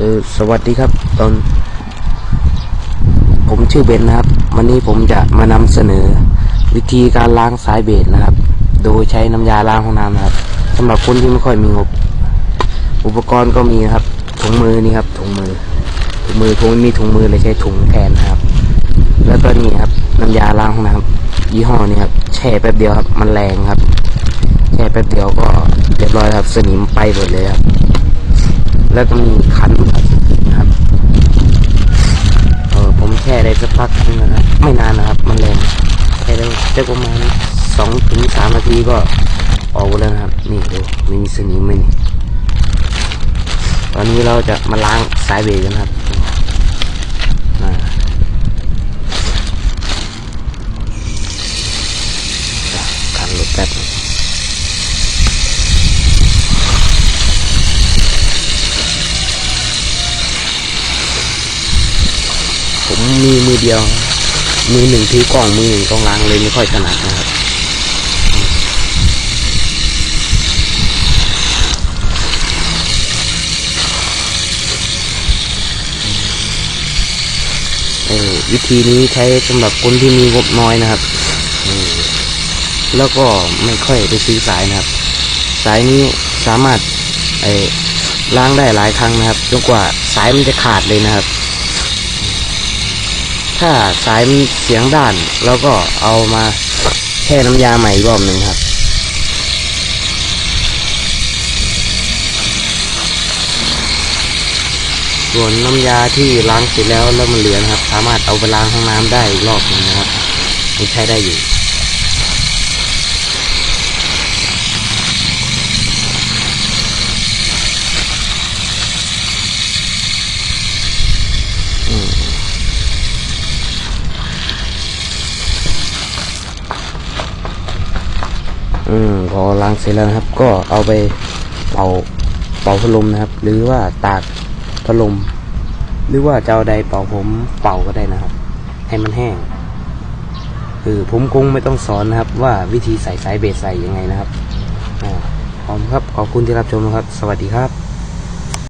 เออสวัสดีครับ ตอน ผมชื่อเบนนะครับ วันนี้ผมจะมานำเสนอ วิธีการล้างสายเบสนะครับ โดยใช้น้ำยาล้างห้องน้ำนะครับสำหรับคนที่ไม่ค่อยมีงบ อุปกรณ์ก็มีครับถุงมือนี่ครับถุงมือถุงมือผมไม่มีถุงมือเลยใช้ถุงแทนนะครับ แล้วก็นี่ครับน้ำยาล้างห้องน้ำยี่ห้อนี้ครับแช่แป๊บเดียวครับมันแรงครับแช่แป๊บเดียวก็เรียบร้อยครับสนิมไปหมดเลยครับ แล้วก็มีขันครับนะครับ เออผมแช่ ได้สักพักนึงนะครับไม่นานนะครับ มันแรงแช่ได้ได้ประมาณสองถึงสามนาทีก็ออกแล้วนะครับ นี่ดูมีสนิมไหมนี่ตอนนี้เราจะมาล้างสายเบรกกันครับอ่าขันรถแป๊บ ผมมีมือเดียว มือหนึ่งถือกล่องมือหนึ่งต้องล้างเลยไม่ค่อยถนัดนะครับเออวิธีนี้ใช้สำหรับคนที่มีงบน้อยนะครับ แล้วก็ไม่ค่อยไปซื้อสายนะครับ สายนี้สามารถไอ้ล้างได้หลายครั้งนะครับจนกว่าสายมันจะขาดเลยนะครับ ถ้าสายมันเสียงด้านเราก็เอามาแช่น้ำยาใหม่อีกรอบหนึ่งครับส่วนน้ำยาที่ล้างเสร็จแล้วแล้วมันเหลือนะครับ สามารถเอาไปล้างห้องน้ำได้อีกรอบหนึงนะครับมันใช้ได้อยู่ อืมพอล้างเสร็จแล้วนะครับ ก็เอาไปเป่าเป่าพัดลมนะครับ หรือว่าตากพัดลม หรือว่าจะเอาใดเป่าผมเป่าก็ได้นะครับ ให้มันแห้งคือผมคงไม่ต้องสอนนะครับ ว่าวิธีใส่สายเบสใส่ยังไงนะครับอ่าขอบคุณครับขอบคุณที่รับชมนะครับ สวัสดีครับ